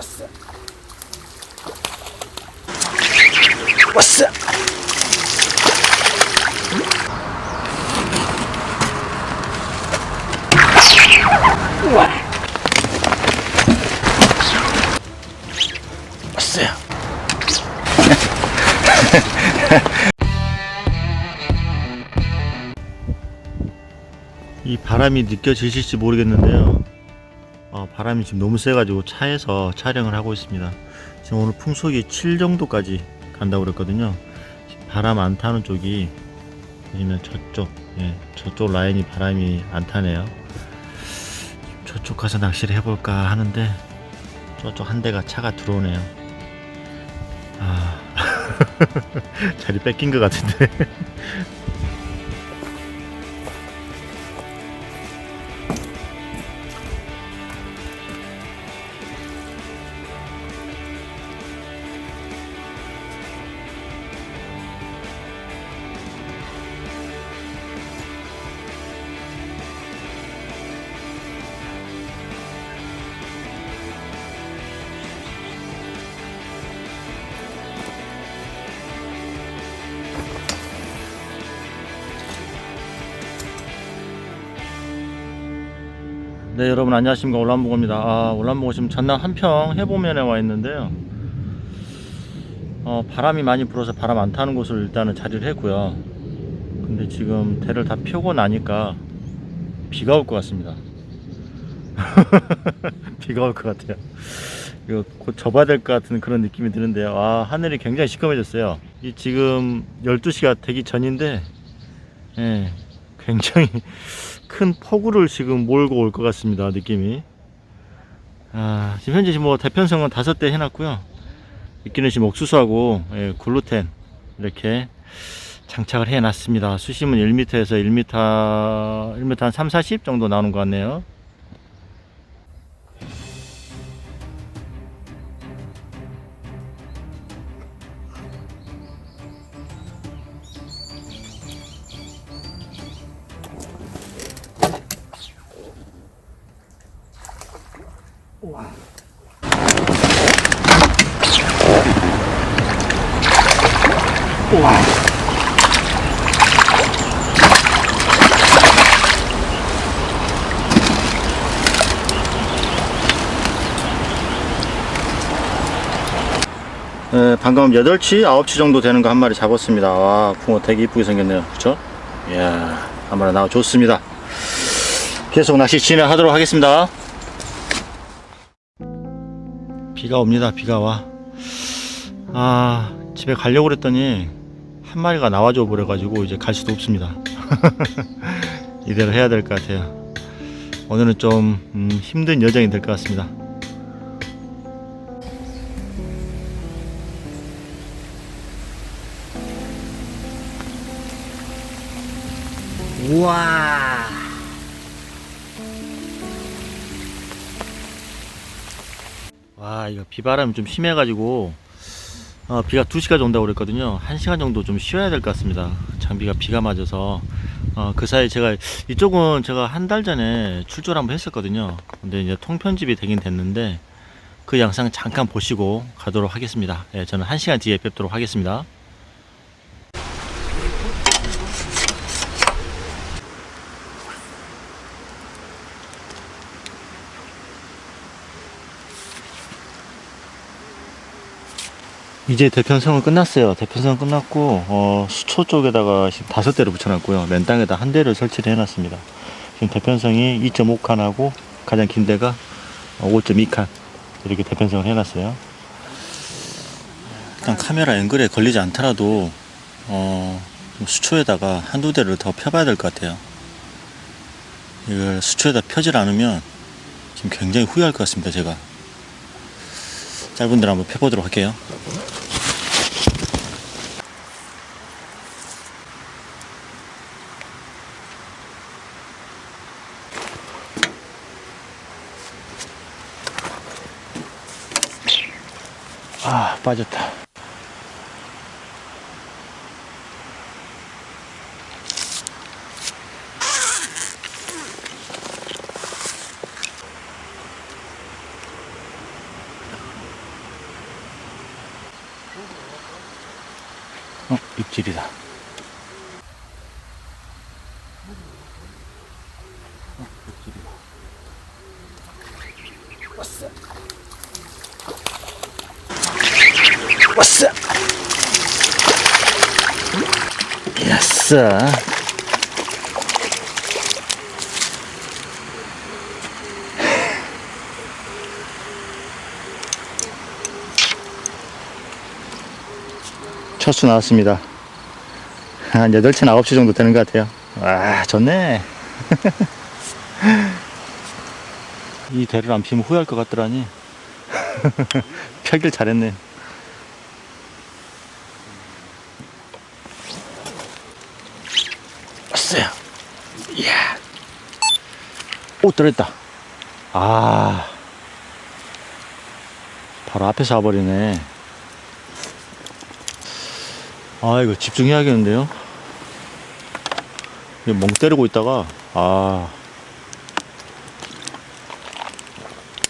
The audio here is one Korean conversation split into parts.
왔어. 왔어. 우와. 왔어요. 이 바람이 느껴지실지 모르겠는데요. 어, 바람이 지금 너무 세가지고 차에서 촬영을 하고 있습니다. 지금 오늘 풍속이 7 정도까지 간다고 그랬거든요. 바람 안 타는 쪽이 보시면 저쪽, 예, 저쪽 라인이 바람이 안 타네요. 저쪽 가서 낚시를 해볼까 하는데 저쪽 한 대가 차가 들어오네요. 아, 자리 뺏긴 것 같은데. 네 여러분 안녕하십니까. 올란보고입니다. 아, 올란보고 지금 전남 한평 해보면에 와 있는데요. 어, 바람이 많이 불어서 바람 안 타는 곳을 일단은 자리를 했고요. 근데 지금 대를 다 펴고 나니까 비가 올 것 같습니다. 비가 올 것 같아요. 이거 곧 접어야 될 것 같은 그런 느낌이 드는데요. 아 하늘이 굉장히 시커매졌어요. 이 지금 12시가 되기 전인데 예, 굉장히 큰 폭우를 지금 몰고 올 것 같습니다 느낌이. 아, 지금 현재 뭐 대편성은 다섯 대 해놨고요. 이끼는 지금 옥수수하고 예, 글루텐 이렇게 장착을 해놨습니다. 수심은 1m에서 1m 1m 한 3, 40 정도 나오는 것 같네요 네, 방금 8치, 9치 정도 되는 거 한 마리 잡았습니다. 와, 붕어 되게 이쁘게 생겼네요. 그쵸? 이야, 한 마리 나와 좋습니다. 계속 낚시 진행하도록 하겠습니다. 비가 옵니다. 비가 와. 아, 집에 가려고 그랬더니 한 마리가 나와줘 버려가지고 이제 갈 수도 없습니다. 이대로 해야 될 것 같아요. 오늘은 좀 음, 힘든 여정이 될 것 같습니다. 우와. 와, 이거 비바람이 좀 심해가지고, 어, 비가 2시까지 온다고 그랬거든요. 1시간 정도 좀 쉬어야 될 것 같습니다. 장비가 비가 맞아서. 어, 그 사이 제가, 이쪽은 제가 한 달 전에 출조를 한번 했었거든요. 근데 이제 통편집이 되긴 됐는데, 그 영상 잠깐 보시고 가도록 하겠습니다. 예, 저는 1시간 뒤에 뵙도록 하겠습니다. 이제 대편성은 끝났어요. 대편성 끝났고 어, 수초 쪽에다가 지금 다섯 대를 붙여놨고요. 맨 땅에다 한 대를 설치를 해놨습니다. 지금 대편성이 2.5칸하고 가장 긴 데가 5.2칸 이렇게 대편성을 해놨어요. 일단 카메라 앵글에 걸리지 않더라도 어, 좀 수초에다가 한두 대를 더 펴봐야 될 것 같아요. 이걸 수초에다 펴질 않으면 지금 굉장히 후회할 것 같습니다. 제가 짧은 데를 한번 펴보도록 할게요. 아 빠졌다 입질이다. 왔어. 왔어. 야싸. 첫 수 나왔습니다. 한 8치, 9치 정도 되는 것 같아요. 와, 좋네. 이 대를 안 피면 후회할 것 같더라니. 펴길 잘했네. 왔어요. 이야. 오, 들어있다. 아. 바로 앞에서 와버리네. 아, 이거 집중해야겠는데요? 멍 때리고 있다가, 아.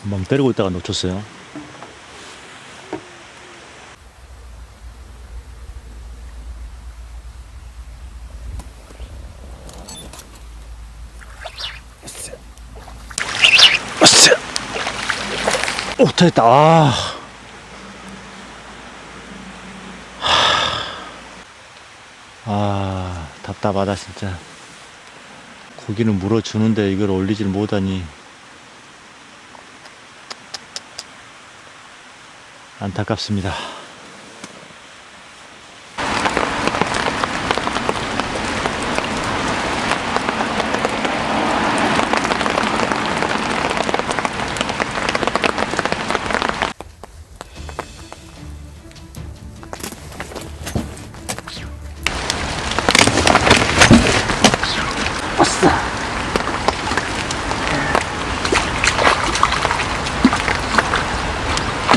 멍 때리고 있다가 놓쳤어요. 오, 됐다. 아. 아, 답답하다, 진짜. 고기는 물어주는데 이걸 올리질 못하니. 안타깝습니다.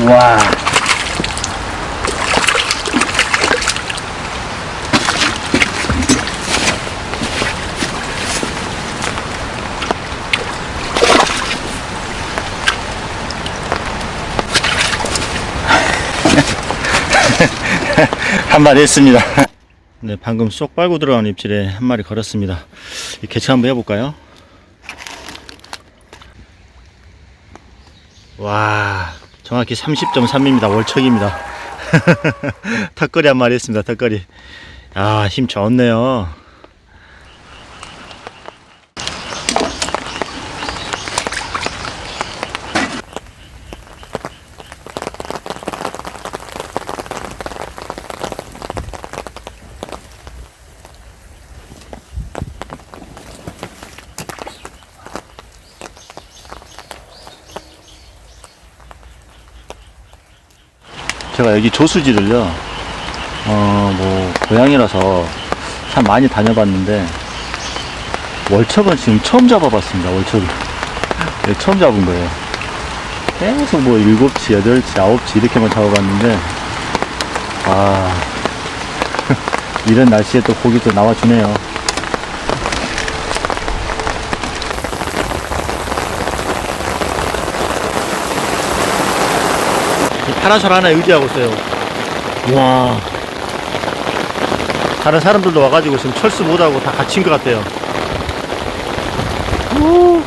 와. 한 마리 했습니다. 네, 방금 쏙 빨고 들어간 입질에 한 마리 걸었습니다. 이 개체 한번 해볼까요? 와, 정확히 30.3입니다. 월척입니다. 턱걸이 한 마리 했습니다. 턱걸이. 아, 힘 좋네요. 제가 여기 조수지를요, 어, 뭐, 고향이라서 참 많이 다녀봤는데, 월척은 지금 처음 잡아봤습니다, 월척을. 네, 처음 잡은 거예요. 계속 뭐, 7치, 8치, 9치 이렇게만 잡아봤는데, 아, 이런 날씨에 또 고기 또 나와주네요. 파라솔 하나 의지하고 있어요. 와. 다른 사람들도 와가지고 지금 철수 못하고 다 갇힌 것 같아요. 오.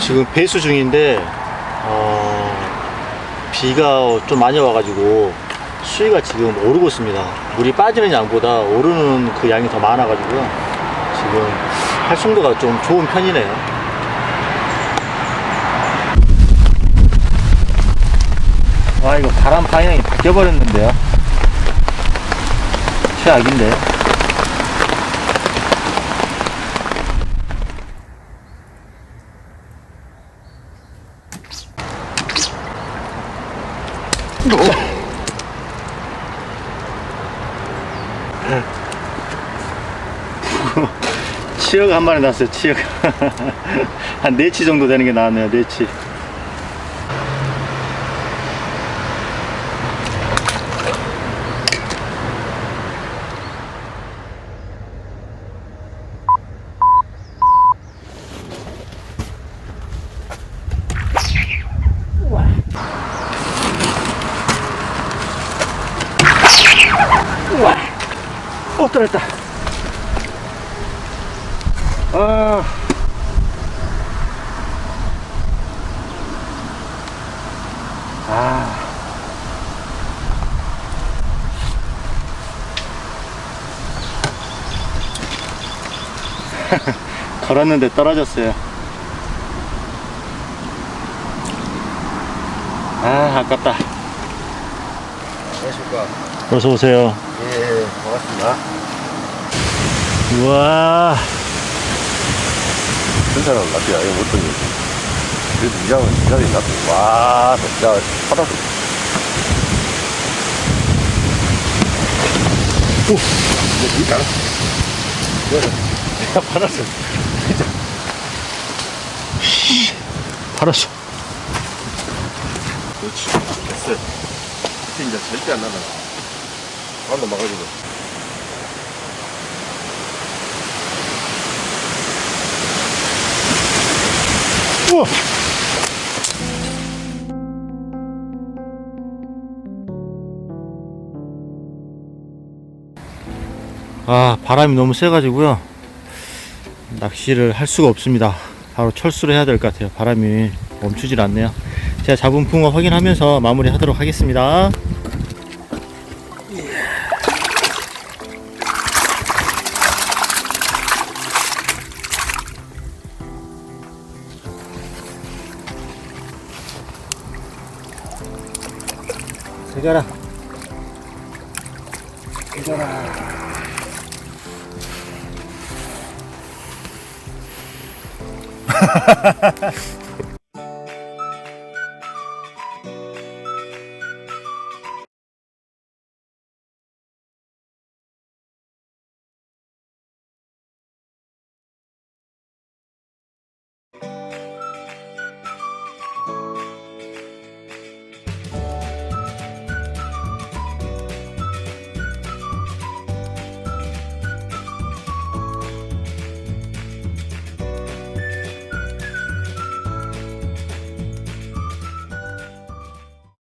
지금 배수 중인데, 어, 비가 좀 많이 와가지고 수위가 지금 오르고 있습니다. 물이 빠지는 양보다 오르는 그 양이 더 많아가지고요. 지금 활성도가 좀 좋은 편이네요. 와 이거 바람 방향이 바뀌어 버렸는데요. 최악인데. 치역 한 마리 났어요 치역 한 4치 정도 되는 게 나왔네요 4치. 어 떨어졌다. 아. 아. 걸었는데 떨어졌어요. 아, 아깝다. 안녕하십니까. 어서 오세요. 예, 반갑습니다. 우와. 것 같아요. 이거 어떤 일. 그래도 이 장은 기다리 놨고, 와, 야, 바닥. 오, 이거 니가 내가 받았어. 팔았어. 그렇지. 됐어. 이제 이제 절대 안 나가. 한번 막아주고. 아, 바람이 너무 세가지고요. 낚시를 할 수가 없습니다. 바로 철수를 해야 될 것 같아요. 바람이 멈추질 않네요. 제가 잡은 붕어 확인하면서 마무리 하도록 하겠습니다. 들어가라. 들어가라.